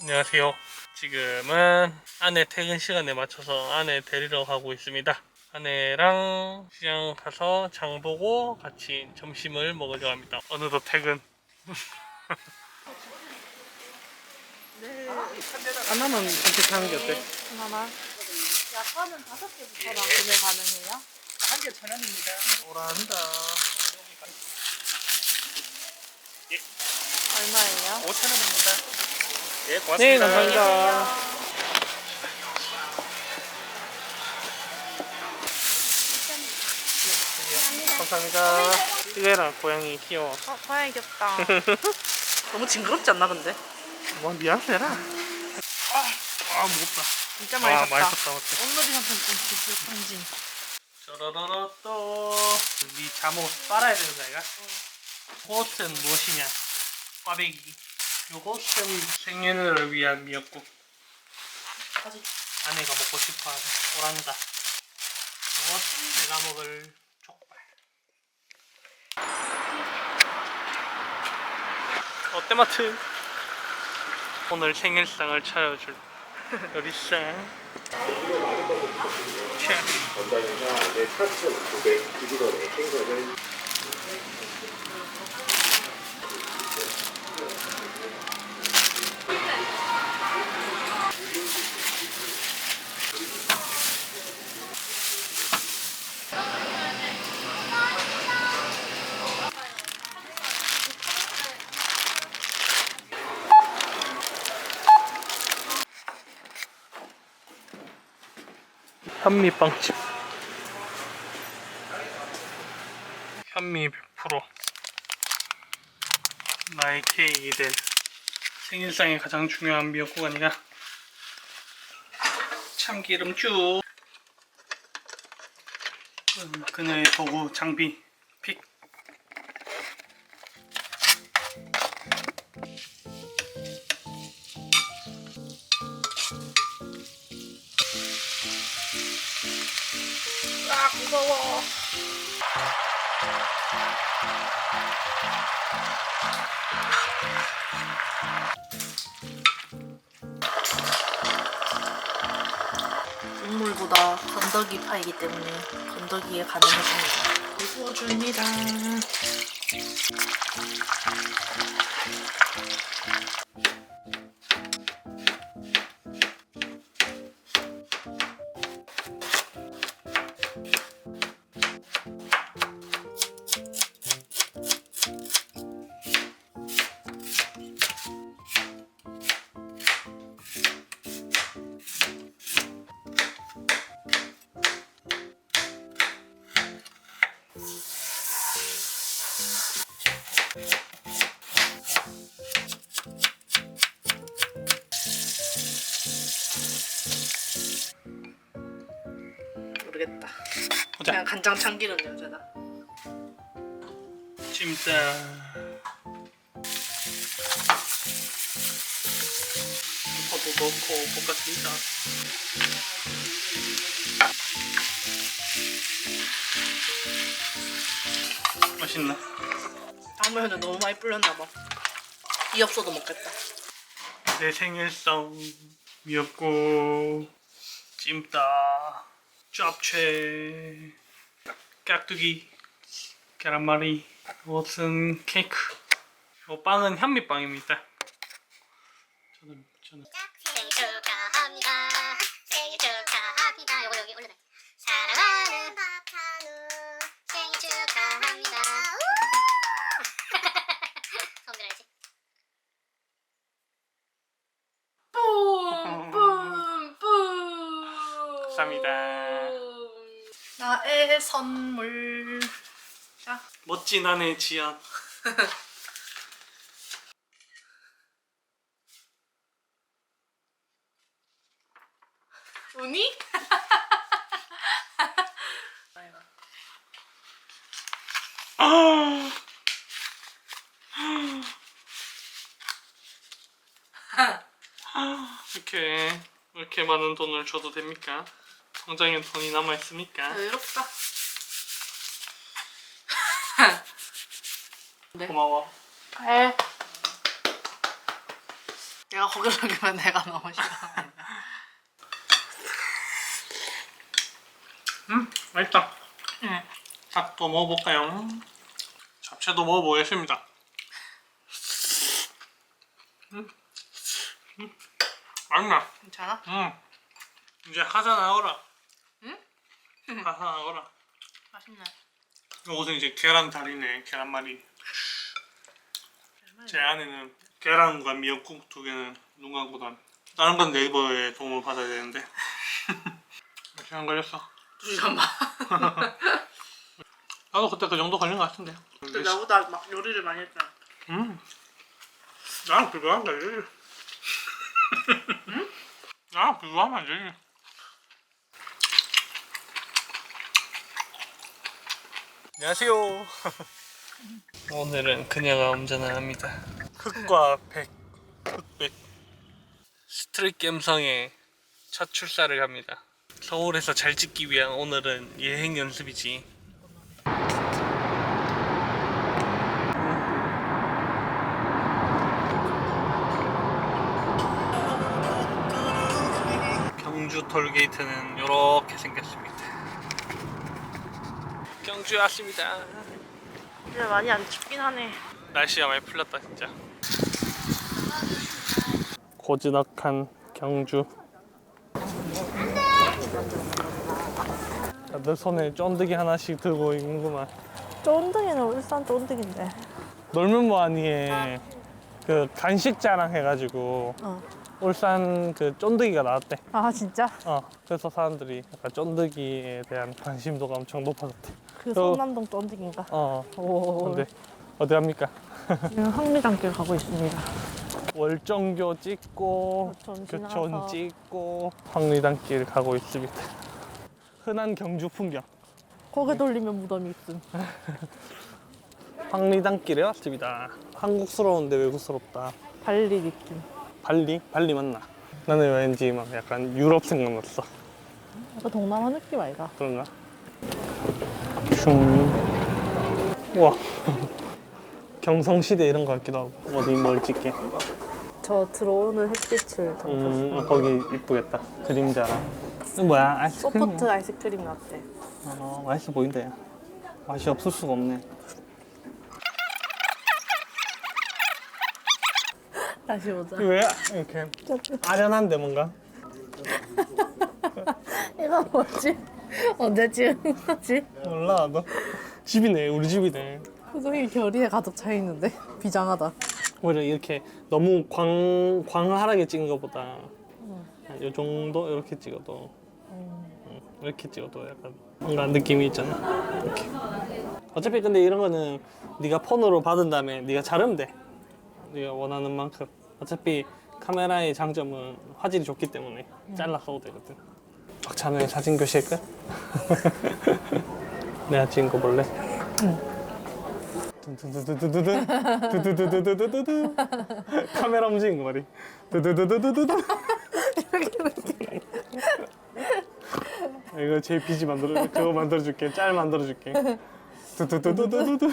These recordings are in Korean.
안녕하세요. 지금은 아내 퇴근 시간에 맞춰서 아내 데리러 가고 있습니다. 아내랑 시장 가서 장 보고 같이 점심을 먹으려 합니다. 어느덧 퇴근. 하나만 선택하는 게 어때? 하나. 약간은 다섯 개부터 나 구매 가능해요? 한 개 천 원입니다. 오란다. 얼마예요? 5천 원입니다. 예, 고맙습니다. 네, 감사합니다. 감사합니다. 이거라 고양이 귀여워. 어, 고양이 귀엽다. 너무 징그럽지 않나 근데? 뭐 미안해라. 아, 아 무겁다. 진짜 아 맛있었다. 맛있었다. 맞다. 온누리한테 좀 주주 상징. 짜라라라 또. 네 잠옷 빨아야 되는 거 아이가? 꽃은 무엇이냐? 꽈배기. 요것은 생일을 위한 미역국. 아직 아내가 먹고 싶어하는 오란다. 이것은 내가 먹을 족발. 롯데마트 오늘 생일상을 차려줄 요리상 체 현미빵집. 현미 100% 나의 케이크 된 생일상에 가장 중요한 미역국 아니야 참기름 쭉. 음, 그녀의 도구 장비 픽 무서워. 국물보다 건더기 파이기 때문에 건더기에 가능해집니다. 모르겠다. 보자 그냥 간장 참기름 냄새나. 찜짜 양파도 넣고 볶았습니다 맛있나? 다음에는 너무 많이 불렸나 봐. 이 없어도 먹겠다. 내 생일상 미역국 찜닭 짭채 깍두기 계란말이 이것은 케이크. 이 빵은 현미빵입니다. 저는 저는 생일 축하합니다. 생일 축하합니다. 요거 여기 올려놔. 사랑하는 박한우 생일 축하합니다. 손 들어야지. 뿜뿜뿜. 감사합니다 나의 선물. 자, 멋진 아내 지연 우니? 아 이렇게 이렇게 많은 돈을 줘도 됩니까? 통장에 돈이 남아 있습니까? 외롭다. 고마워. 에. 내가 거기로 가면 내가 너무 싫어. 음, 맛있다. 응. 닭도 먹어볼까요? 잡채도 먹어보겠습니다. 음, 음, 맛나. 괜찮아? 음, 이제 하산하거라. 응? 하산하거라. 맛있네. 이것은 이제 계란 다리네, 계란말이. 제 안에는 계란과 미역국 두 개는 눈 감고 다. 다른 건 네이버의 도움을 받아야 되는데. 몇 시간 걸렸어? 두 시간 반. 나도 그때 그 정도 걸린 것 같은데. 근데 나보다 막 요리를 많이 했잖아. 음. 나랑 안 되지. 응? 나랑 비교하면 안 되지. 안녕하세요. 오늘은 그녀가 운전을 합니다. 흑과 백, 흑백. 스트릿 감성의 첫 출사를 갑니다. 서울에서 잘 찍기 위한 오늘은 예행 연습이지. 톨게이트는 이렇게 생겼습니다. 경주에 왔습니다. 이제 많이 안 춥긴 하네. 날씨가 많이 풀렸다 진짜. 고즈넉한 경주. 다들 손에 쫀득이 하나씩 들고 있는구만. 쫀득이는 울산 쫀득인데. 놀면 뭐하니에 그 간식 자랑 해가지고 어. 울산 그 쫀득이가 나왔대. 아 진짜? 어 그래서 사람들이 약간 쫀득이에 대한 관심도가 엄청 높아졌대. 그 저- 성남동 쫀득인가? 어 오. 근데 어디 갑니까? 지금 항리단길 가고 있습니다. 월정교 찍고 교촌 교촌 지나가서. 찍고 황리단길 가고 있습니다. 흔한 경주 풍경. 고개 돌리면 무덤이 있음. 황리단길에 왔습니다. 한국스러운데 외국스럽다. 발리 느낌. 발리? 발리 맞나? 나는 왠지 막 약간 유럽 생각났어. 약간 동남아 느낌 아이가? 그런가? 슝. 우와. 경성시대 이런 거 같기도 하고. 어디 뭘 찍게. 저 들어오는 햇빛을 담고 음, 아, 거기 이쁘겠다. 그림자랑. 이거 뭐야? 아이스크림? 소프트 아이스크림 라떼. 어, 맛있어 보인다. 야. 맛이 없을 수가 없네. 다시 보자. 왜 이렇게 아련한데 뭔가? 이거 뭐지? 언제 찍은 거지? 몰라 나도. 집이네, 우리 집이네. 표정이 결의에 가득 차 있는데 비장하다. 오히려 이렇게 너무 광 광활하게 찍은 것보다 한 요 정도 이렇게 찍어도 음, 이렇게 찍어도 약간 뭔가 느낌이 있잖아. 이렇게. 어차피 근데 이런 거는 네가 폰으로 받은 다음에 네가 자르면 돼. 네가 원하는 만큼. 어차피 카메라의 장점은 화질이 좋기 때문에 잘라 써도 되거든. 박찬호의 사진 교실 끝. 내가 찍은 거 볼래? 두두두두두두 두두두두두두두. 카메라 움직인 거 말이. 두두두두두두 이거 제 비지 만들어 그거 만들어 줄게. 짤 만들어 줄게. 두두두두두두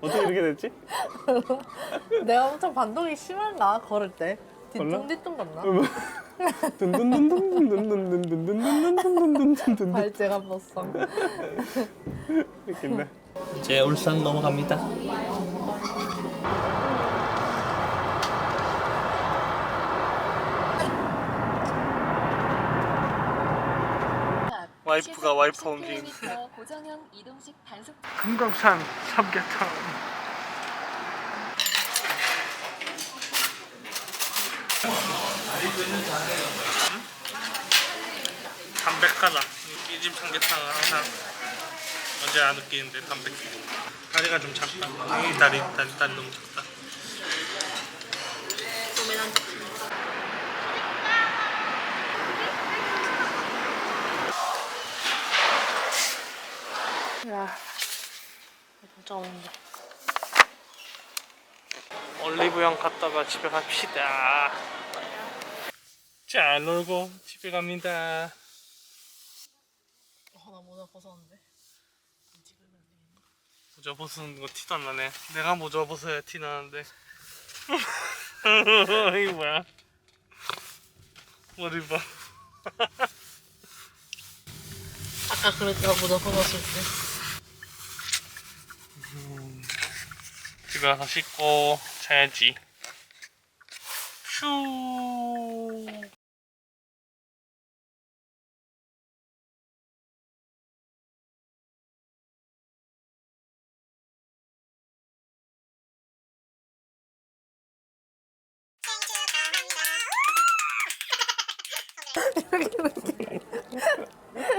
어떻게 이렇게 됐지? 내가 엄청 반동이 심한가 걸을 때 몰라? 뒤뚱뒤뚱 걷나? 둔둔둔둔둔둔둔둔둔둔둔둔둔둔둔둔 발재가 써. 웃긴다 이제 울산 넘어갑니다 와이프가 와이프 움직임 고정형 이동식 단속 금강산 삼계탕. 담백하다. 이 집 삼계탕은 항상 언제 안 느끼는데 담백해. 다리가 좀 작다. 이 다리 다리 다리 너무 작다 소면 한 적. 야, 진짜 오는데. 올리브영 갔다가 집에 갑시다 잘 놀고 집에 갑니다 어, 나 모자 벗었는데. 모자 벗은 거 티도 안 나네. 내가 모자 벗어야 티 나는데. 이게 뭐야? 머리 봐. 아까 그랬다 보다 먹었을 때. 집에 가서 씻고 자야지. 슈.